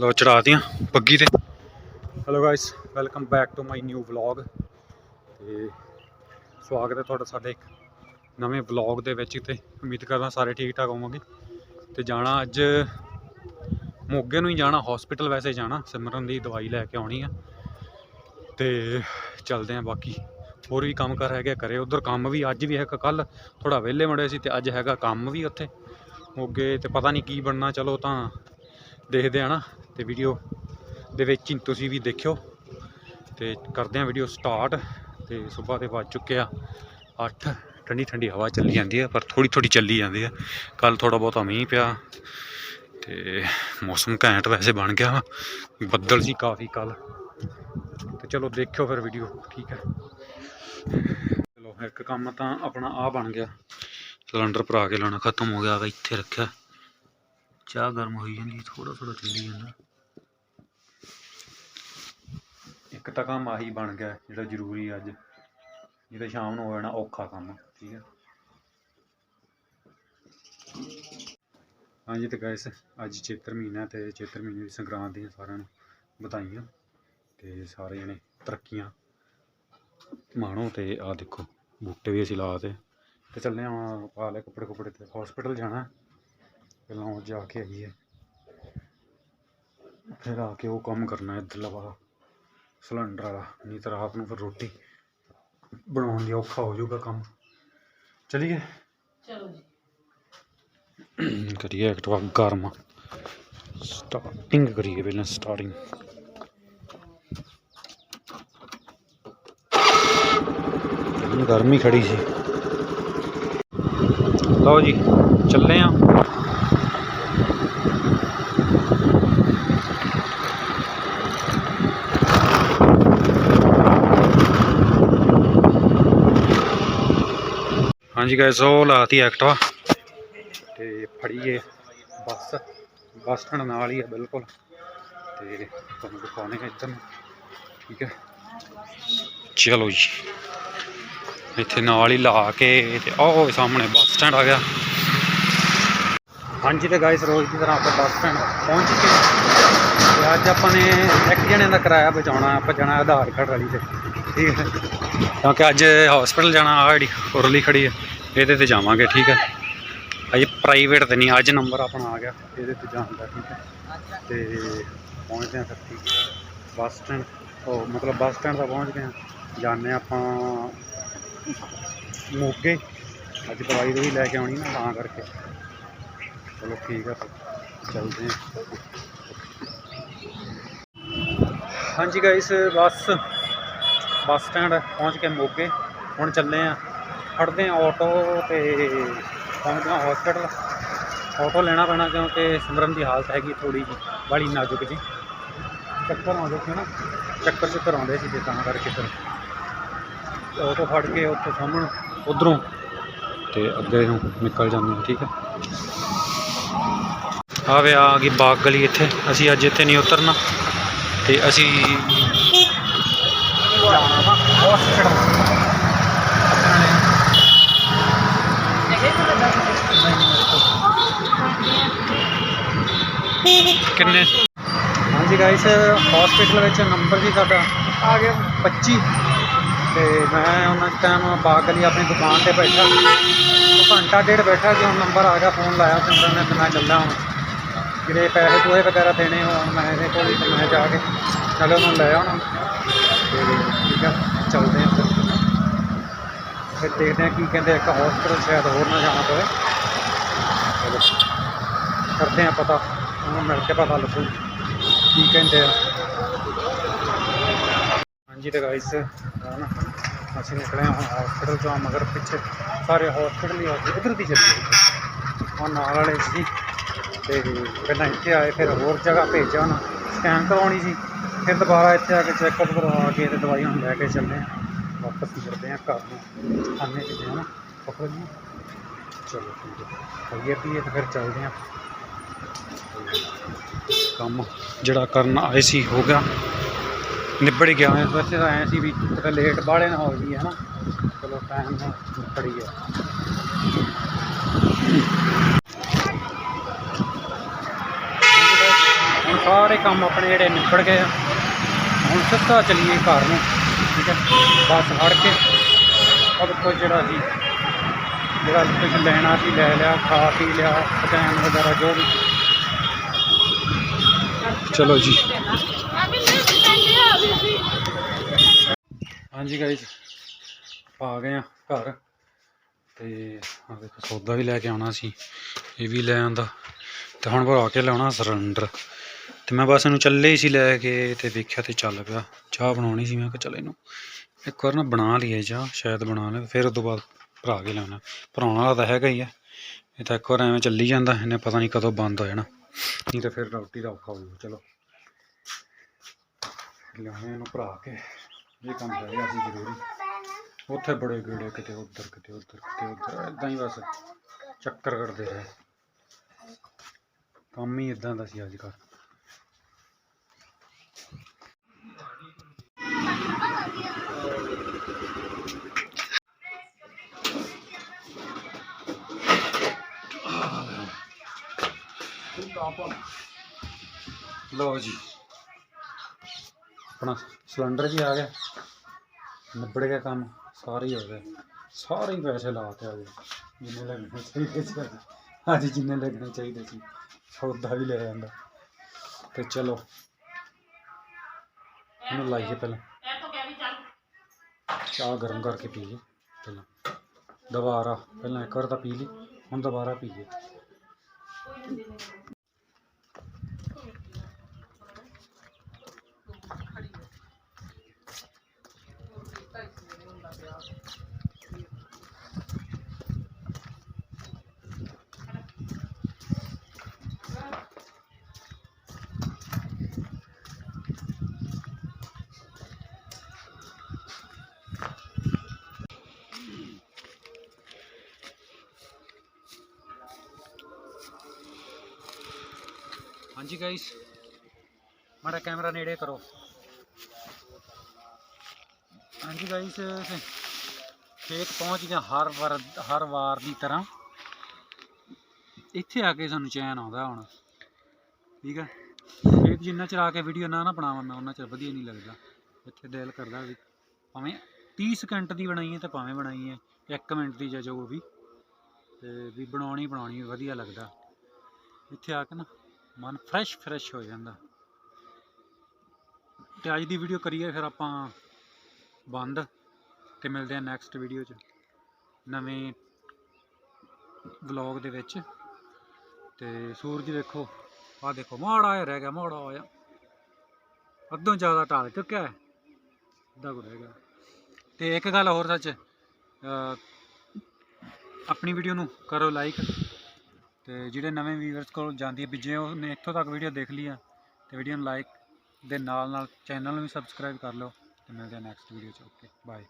ਲੋ ਚੜਾਤੀਆਂ ਪੱਗੀ ਤੇ। Hello guys welcome back to my new vlog ਤੇ ਸਵਾਗਤ ਹੈ ਤੁਹਾਡਾ ਸਾਡੇ ਇੱਕ ਨਵੇਂ ਵਲੌਗ ਦੇ ਵਿੱਚ ਤੇ ਉਮੀਦ ਕਰਦਾ ਸਾਰੇ ਠੀਕ ਠਾਕ ਹੋਵੋਗੇ। ਤੇ ਜਾਣਾ ਅੱਜ ਮੋਗੇ ਨੂੰ ਹੀ ਜਾਣਾ ਹਸਪੀਟਲ ਵੈਸੇ ਜਾਣਾ, ਸਿਮਰਨ ਦੀ ਦਵਾਈ ਲੈ ਕੇ ਆਉਣੀ ਆ। ਤੇ ਚੱਲਦੇ ਆ ਬਾਕੀ। ਹੋਰ ਵੀ ਕੰਮ ਕਰ ਹੈਗੇ ਕਰੇ ਉਧਰ ਕੰਮ ਵੀ ਅੱਜ ਵੀ ਹੈਗਾ ਕੱਲ ਥੋੜਾ ਵਿਹਲੇ ਮੁੜੇ ਸੀ ਤੇ ਅੱਜ ਹੈਗਾ ਕੰਮ ਵੀ ਉੱਥੇ। ਮੋਗੇ ਤੇ ਪਤਾ ਨਹੀਂ ਕੀ ਬਣਨਾ, ਚਲੋ ਤਾਂ ਦੇਖਦੇ ਆ ਨਾ, ਤੇ ਵੀਡੀਓ ਦੇ ਵਿੱਚ ਹੀ ਤੁਸੀਂ ਵੀ ਦੇਖਿਓ। ਤੇ ਕਰਦੇ ਆ ਵੀਡੀਓ ਸਟਾਰਟ ਤੇ ਸਵੇਰ ਦੇ ਵੱਜ ਚੁੱਕਿਆ ਆ 8 ਠੰਡੀ ਠੰਡੀ ਹਵਾ ਚੱਲੀ ਜਾਂਦੀ ਹੈ ਪਰ ਥੋੜੀ ਥੋੜੀ ਚੱਲੀ ਜਾਂਦੀ ਹੈ ਕੱਲ ਥੋੜਾ ਬਹੁਤਾ ਮੀਂਹ ਪਿਆ, ਤੇ ਮੌਸਮ ਘੈਂਟ ਵੈਸੇ ਬਣ ਗਿਆ ਵਾ। ਬੱਦਲ ਸੀ ਕਾਫੀ ਕੱਲ ਤੇ ਚਲੋ ਦੇਖਿਓ ਫਿਰ ਵੀਡੀਓ ਠੀਕ ਹੈ ਚਲੋ ਇੱਕ ਕੰਮ ਤਾਂ ਆਪਣਾ ਆ ਬਣ ਗਿਆ। ਸਿਲੰਡਰ ਭਰਾ ਕੇ ਲਾਉਣਾ ਖਤਮ ਹੋ ਗਿਆ ਵਾ ਇੱਥੇ ਰੱਖਿਆ। ਚਾਹ ਗਰਮ ਹੋਈ ਜਾਂਦੀ ਥੋੜਾ ਥੋੜਾ ਚੱਲੀ ਜਾਂਦਾ। ਇੱਕ ਤਾਂ ਕੰਮ ਆਹੀ ਬਣ ਗਿਆ, ਜਿਹੜਾ ਜ਼ਰੂਰੀ ਅੱਜ। ਜਿਹਦਾ ਸ਼ਾਮ ਨੂੰ ਹੋ ਜਾਣਾ ਔਖਾ ਕੰਮ, ਠੀਕ ਹੈ। ਹਾਂਜੀ ਤੇ ਗਾਇਸ ਅੱਜ ਚੇਤਰ ਮਹੀਨਾ ਤੇ ਚੇਤਰ ਮਹੀਨੇ ਦੀ ਸੰਗਰਾਂਦ ਦੀਆਂ ਸਾਰਿਆਂ ਨੂੰ ਵਧਾਈਆਂ ਤੇ ਸਾਰੇ ਜਣੇ ਤਰੱਕੀਆਂ ਮਾਣੋ ਤੇ ਆ ਦੇਖੋ, ਬੂਟੇ ਵੀ ਅਸੀਂ ਲਾਤੇ ਤੇ ਚੱਲਦੇ ਹਾਂ ਪਾ ਲੈ ਕੱਪੜੇ ਕੁਪੜੇ ਤੇ ਹਸਪੀਟਲ ਜਾਣਾ। ਪਹਿਲਾਂ ਉਹ ਜਾ ਕੇ ਆਈਏ ਫਿਰ ਆ ਕੇ ਉਹ ਕੰਮ ਕਰਨਾ ਇੱਧਰਲਾ ਵਾ ਸਿਲੰਡਰ ਵਾਲਾ ਨਹੀਂ ਤਾਂ ਰਾਤ ਨੂੰ ਫਿਰ ਰੋਟੀ ਬਣਾਉਣ ਦੀ ਔਖਾ ਹੋ ਜਾਊਗਾ ਕੰਮ। ਚਲੀਏ? ਚਲੋ ਜੀ। ਕਰੀਏ ਐਕਟਵਾ ਗਰਮ। ਸਟਾਰਟਿੰਗ ਕਰੀਏ ਪਹਿਲਾਂ ਸਟਾਰਟਿੰਗ ਗਰਮੀ ਖੜੀ ਸੀ। ਲਓ ਜੀ ਚੱਲੇ ਆ। ਹਾਂਜੀ ਗਾਇਸ ਉਹ ਲਾਤੀ ਐਕਟਵਾ ਤੇ ਫੜੀਏ ਬੱਸ। ਬੱਸ ਸਟੈਂਡ ਨਾਲ ਹੀ ਹੈ ਬਿਲਕੁਲ। ਤੇ ਤੁਹਾਨੂੰ ਦਿਖਾਉਣੇ ਆ ਇੱਧਰ ਨੂੰ। ਠੀਕ ਹੈ ਚਲੋ ਜੀ। ਇੱਥੇ ਨਾਲ ਹੀ ਲਾ ਕੇ ਤੇ ਉਹ ਸਾਹਮਣੇ ਬੱਸ ਸਟੈਂਡ ਆ ਗਿਆ। ਹਾਂਜੀ ਤੇ ਗਾਇਸ ਰੋਜ਼ ਦੀ ਤਰ੍ਹਾਂ ਆਪਾਂ ਬੱਸ ਸਟੈਂਡ ਪਹੁੰਚ ਚੁੱਕੇ ਤੇ ਅੱਜ ਆਪਾਂ ਨੇ ਇੱਕ ਜਣੇ ਦਾ ਕਿਰਾਇਆ ਬਚਾਉਣਾ ਆਪਾਂ ਜਾਣਾ ਆਧਾਰ ਕਾਰਡ ਵਾਲੀ ਤੇ। ਠੀਕ ਹੈ ਕਿਉਂਕਿ ਅੱਜ ਹਸਪੀਟਲ ਜਾਣਾ ਆ ਜਿਹੜੀ ਉਰਲੀ ਖੜੀ ਹੈ ਇਹਦੇ ਤੇ ਜਾਵਾਂਗੇ, ਠੀਕ ਹੈ ਅਜੇ ਪ੍ਰਾਈਵੇਟ ਤੇ ਨਹੀਂ, ਅੱਜ ਨੰਬਰ ਆਪਣਾ ਆ ਗਿਆ, ਇਹਦੇ ਤੇ ਜਾਣ ਦਾ, ਠੀਕ ਹੈ ਤੇ ਪਹੁੰਚਦੇ ਹਾਂ ਫਿਰ, ਠੀਕ ਬੱਸ ਸਟੈਂਡ ਉਹ ਮਤਲਬ ਬੱਸ ਸਟੈਂਡ ਦਾ ਪਹੁੰਚ ਗਏ ਹਾਂ ਜਾਂਦੇ ਹਾਂ ਆਪਾਂ ਮੋਗੇ। ਅੱਜ ਦਵਾਈ ਦਵਾਈ ਲੈ ਕੇ ਆਉਣੀ ਨਾ, ਤਾਂ ਕਰਕੇ। ਚਲੋ ਠੀਕ ਆ ਫਿਰ, ਚੱਲਦੇ ਹਾਂ ਹਾਂਜੀ ਗਾਇਸ ਬੱਸ। ਬੱਸ ਸਟੈਂਡ ਪਹੁੰਚ ਕੇ ਮੋਗੇ। ਹੁਣ ਚੱਲੇ ਆ। ਫੜਦੇ ਆ ਆਟੋ ਤੇ ਪਹੁੰਚਦੇ ਆ ਹਸਪੀਟਲ ਆਟੋ ਲੈਣਾ ਪੈਣਾ ਕਿਉਂਕਿ ਸਿਮਰਨ ਦੀ ਹਾਲਤ ਹੈਗੀ ਥੋੜੀ ਜੀ ਬੜੀ ਨਾਜ਼ੁਕ ਜੀ। ਚੱਕਰ ਆਉਂਦੇ ਸੀ ਨਾ, ਚੱਕਰ ਚੱਕਰ ਆਉਂਦੇ ਸੀ ਤੇ ਤਾਂ ਕਰਕੇ ਫਿਰ ਆਟੋ ਫੜ ਕੇ ਉੱਥੇ ਸਾਹਮਣ ਉਧਰੋਂ ਤੇ ਅੱਗੇ ਨੂੰ ਨਿਕਲ ਜਾਂਦੇ ਹਾਂ ਠੀਕ ਹੈ ਆਵੇ ਆ ਗਈ ਬਾਗ ਗਲੀ ਇੱਥੇ। ਅਸੀਂ ਅੱਜ ਇੱਥੇ ਨਹੀਂ ਉਤਰਨਾ ਤੇ ਅਸੀਂ ਜਾਣਾ ਕਿੰਨੇ? ਹਾਂਜੀ ਗਾਇਸ ਹਸਪੀਟਲ ਵਿੱਚ ਨੰਬਰ ਜੀ ਸਾਡਾ ਆ ਗਿਆ 25 ਤੇ ਮੈਂ ਉਹਨਾਂ ਟਾਈਮ ਬਾਗ ਗਲੀ ਆਪਣੀ ਦੁਕਾਨ ਤੇ ਬੈਠਾ। ਉਹ ਘੰਟਾ ਡੇਢ ਬੈਠਾ ਕਿ ਹੁਣ ਨੰਬਰ ਆ ਗਿਆ ਫੋਨ ਲਾਇਆ ਸਿਮਰਨ ਨੇ ਤੇ ਮੈਂ ਚੱਲਿਆ ਹੁਣ। ਜਿਹੜੇ ਪੈਸੇ ਪੂਏ ਵਗੈਰਾ ਦੇਣੇ ਹੋਣ, ਮੈਂ ਇਹਦੇ ਕੋਲ ਹੀ ਮੈਂ ਜਾ ਕੇ ਨਾਲੇ ਉਹਨੂੰ ਲੈ ਆਉਣਾ। ਤੇ ਠੀਕ ਆ। ਚੱਲਦੇ ਹਾਂ ਫਿਰ ਫਿਰ ਦੇਖਦੇ ਹਾਂ ਕੀ ਕਹਿੰਦੇ ਇੱਕ ਹਸਪੀਟਲ ਸ਼ਾਇਦ ਹੋਰ ਨਾ ਜਾਣਾ ਪਵੇ। ਚਲੋ, ਕਰਦੇ ਹਾਂ ਪਤਾ, ਉਹਨੂੰ ਮਿਲ ਕੇ ਪਤਾ ਲੱਗੂ ਕੀ ਕਹਿੰਦੇ ਆ। ਹਾਂਜੀ ਤੇ ਗਾਇਸ ਹੁਣ ਅਸੀਂ ਨਿਕਲੇ ਹਾਂ ਹਸਪੀਟਲ ਤੋਂ, ਮਗਰ ਪਿੱਛੇ ਸਾਰੇ ਹਸਪੀਟਲ ਹੀ ਹੋਏ ਇਧਰ ਦੀ ਚੱਲੀ ਉਹ ਨਾਲ ਵਾਲੇ ਸੀ ਤੇ ਪਹਿਲਾਂ ਇੱਥੇ ਆਏ, ਫਿਰ ਹੋਰ ਜਗ੍ਹਾ ਭੇਜਿਆ ਉਹਨਾਂ ਸਕੈਨ ਕਰਵਾਉਣੀ ਸੀ। ਫਿਰ ਦੁਬਾਰਾ ਇੱਥੇ ਆ ਕੇ ਚੈੱਕਅਪ ਕਰਵਾ ਕੇ ਤੇ ਦਵਾਈ ਹੁਣ ਲੈ ਕੇ ਚੱਲੇ ਹਾਂ ਵਾਪਸ ਕਰਦੇ ਹਾਂ ਘਰ ਨੂੰ। ਖਾਣੇ ਤੇ ਜਾਣਾ ਪਕੜ ਲਈ ਚਲੋ ਠੀਕ ਹੈ ਖਾਈਏ ਪੀਏ ਤੇ ਫਿਰ ਚੱਲਦੇ ਹਾਂ ਕੰਮ ਜਿਹੜਾ ਕਰਨ ਆਏ ਸੀ, ਹੋ ਗਿਆ। ਨਿਬੜ ਗਿਆ ਵੈਸੇ ਤਾਂ ਆਏ ਸੀ ਵੀ ਕਿਤੇ ਲੇਟ ਬਾਹਲੇ ਨਾ ਹੋ ਗਈ ਹੈ ਨਾ ਚਲੋ ਟਾਈਮ ਨਾਲ ਨਿਬੜ ਗਿਆ ਹੁਣ ਸਾਰੇ ਕੰਮ ਆਪਣੇ ਜਿਹੜੇ ਨਿਪੜ ਗਏ ਆ। ਹੁਣ ਸਿੱਧਾ ਚੱਲੀਏ ਘਰ ਨੂੰ, ਠੀਕ ਹੈ? ਬੱਸ ਫੜ ਕੇ ਸਭ ਕੁਝ ਜਿਹੜਾ ਸੀ, ਜਿਹੜਾ ਕੁਝ ਲੈਣਾ ਸੀ ਲੈ ਲਿਆ, ਖਾ ਪੀ ਲਿਆ ਪਕੈਨ ਵਗੈਰਾ ਜੋ ਵੀ। ਚਲੋ ਜੀ। ਹਾਂਜੀ ਗਾਇਸ ਆ ਗਏ ਆ ਘਰ ਤੇ ਆ ਦੇਖੋ ਸੌਦਾ ਵੀ ਲੈ ਕੇ ਆਉਣਾ ਸੀ, ਇਹ ਵੀ ਲੈ ਆਂਦਾ ਤੇ ਹੁਣ ਭਰਾ ਕੇ ਲਾਉਣਾ ਸਿਲੰਡਰ। ਤੇ ਮੈਂ ਬਸ ਇਹਨੂੰ ਚੱਲੇ ਹੀ ਸੀ ਲੈ ਕੇ ਤੇ ਵੇਖਿਆ ਤੇ ਚੱਲ ਪਿਆ। ਚਾਹ ਬਣਾਉਣੀ ਸੀ, ਮੈਂ ਕਿਹਾ ਚੱਲ ਇਹਨੂੰ ਇੱਕ ਵਾਰ ਨਾ ਬਣਾ ਲਈਏ ਚਾਹ, ਸ਼ਾਇਦ ਬਣਾ ਲੈ, ਫਿਰ ਉਸ ਤੋਂ ਬਾਅਦ ਭਰਾ ਕੇ ਲਿਆਉਣਾ। ਭਰਾਉਣ ਤਾਂ ਹੈਗਾ ਹੀ ਆ। ਇਹ ਤਾਂ ਇੱਕ ਵਾਰ ਐਵੇਂ ਚੱਲੀ ਜਾਂਦਾ, ਇਹਨੇ ਪਤਾ ਨਹੀਂ ਕਦੋਂ ਬੰਦ ਹੋ ਜਾਣਾ। ਨਹੀਂ ਤਾਂ ਫਿਰ ਰੋਟੀ ਦਾ ਔਖਾ ਹੋਊ ਚਲੋ। ਲਿਆਉਣੇ ਇਹਨੂੰ ਭਰਾ ਕੇ। ਇਹ ਕੰਮ ਹੈਗਾ ਸੀ ਜ਼ਰੂਰੀ। ਉੱਥੇ ਬੜੇ ਗੇੜੇ ਕਿਤੇ ਉੱਧਰ ਕਿਤੇ ਉੱਧਰ ਕਿਤੇ ਉੱਧਰ ਇਦਾਂ ਹੀ ਬਸ ਚੱਕਰ ਕਰਦੇ ਰਹੇ। ਕੰਮ ਹੀ ਇਦਾਂ ਦਾ ਸੀ ਅੱਜ ਕੱਲ੍ਹ। ਲਓ ਜੀ। ਆਪਣਾ ਸਿਲੰਡਰ ਵੀ ਆ ਗਿਆ। ਨਿਬੜ ਗਿਆ ਕੰਮ, ਸਾਰੇ ਹੀ ਹੋ ਗਏ। ਸਾਰੇ ਹੀ ਪੈਸੇ ਲਾਤੇ ਆ ਜਿੰਨੇ ਲੱਗਣੇ ਚਾਹੀਦੇ ਸੀ। ਅੱਜ ਜਿੰਨੇ ਲੱਗਣੇ ਚਾਹੀਦੇ ਸੀ। ਸੌਦਾ ਵੀ ਲੈ ਜਾਂਦਾ ਤੇ ਚਲੋ, ਇਹਨੂੰ ਲਾਈਏ ਪਹਿਲਾਂ। ਚਾਹ ਗਰਮ ਕਰਕੇ ਪੀਏ ਪਹਿਲਾਂ। ਦੁਬਾਰਾ, ਪਹਿਲਾਂ ਇੱਕ ਵਾਰ ਤਾਂ ਪੀ ਲਈ, ਹੁਣ ਦੁਬਾਰਾ ਪੀਏ ਹਾਂਜੀ ਗਾਇਸ ਮਾੜਾ ਕੈਮਰਾ ਨੇੜੇ ਕਰੋ। ਹਾਂਜੀ ਗਾਇਸ ਖੇਤ ਪਹੁੰਚ ਗਿਆ ਹਰ ਵਾਰ ਹਰ ਵਾਰ ਦੀ ਤਰ੍ਹਾਂ। ਇੱਥੇ ਆ ਕੇ ਸਾਨੂੰ ਚੈਨ ਆਉਂਦਾ ਹੁਣ। ਠੀਕ ਹੈ ਖੇਤ ਜਿੰਨਾ ਚਿਰ ਆ ਕੇ ਵੀਡੀਓ ਨਾ ਨਾ ਬਣਾਵਾਂ, ਮੈਂ ਉਹਨਾਂ ਚਿਰ ਵਧੀਆ ਨਹੀਂ ਲੱਗਦਾ। ਇੱਥੇ ਦਿਲ ਕਰਦਾ ਵੀ ਭਾਵੇਂ 30 ਸਕਿੰਟ ਦੀ ਬਣਾਈ ਹੈ ਤੇ ਭਾਵੇਂ ਬਣਾਈਏ 1 ਮਿੰਟ ਦੀ ਜਾਂ ਜੋ ਵੀ। ਤੇ ਵੀ ਬਣਾਉਣੀ ਬਣਾਉਣੀ ਵਧੀਆ ਲੱਗਦਾ। ਇੱਥੇ ਆ ਕੇ ਨਾ ਮਨ ਫਰੈਸ਼ ਫਰੈਸ਼ ਹੋ ਜਾਂਦਾ। ਤੇ ਅੱਜ ਦੀ ਵੀਡੀਓ ਕਰੀਏ ਫਿਰ ਆਪਾਂ ਬੰਦ ਤੇ ਮਿਲਦੇ ਆ ਨੈਕਸਟ ਵੀਡੀਓ 'ਚ ਨਵੇਂ ਵਲੌਗ ਦੇ ਵਿੱਚ। ਤੇ ਸੂਰਜ ਦੇਖੋ ਆਹ ਦੇਖੋ, ਮਾੜਾ ਜਿਹਾ ਰਹਿ ਗਿਆ, ਮਾੜਾ ਹੋਇਆ। ਅੱਧੋਂ ਜ਼ਿਆਦਾ ਢਲ ਚੁੱਕਿਆ ਹੈ। ਅੱਧਾ ਕੁ ਰਹਿ ਗਿਆ। ਤੇ ਇੱਕ ਗੱਲ ਹੋਰ ਸੱਚ ਆਪਣੀ ਵੀਡੀਓ ਨੂੰ ਕਰੋ ਲਾਈਕ ਤੇ ਜਿਹੜੇ ਨਵੇਂ ਵੀਵਰਸ ਕੋਲ ਜਾਂਦੀ ਹੈ, ਵੀ ਜੇ ਉਹਨੇ ਇੱਥੋਂ ਤੱਕ ਵੀਡੀਓ ਦੇਖ ਲਈ ਆ ਤੇ ਵੀਡੀਓ ਨੂੰ ਲਾਈਕ ਦੇ ਨਾਲ ਨਾਲ ਚੈਨਲ ਨੂੰ ਵੀ ਸਬਸਕ੍ਰਾਈਬ ਕਰ ਲਓ। ਤੇ ਮਿਲਦੇ ਆ ਨੈਕਸਟ ਵੀਡੀਓ 'ਚ ਓਕੇ ਬਾਏ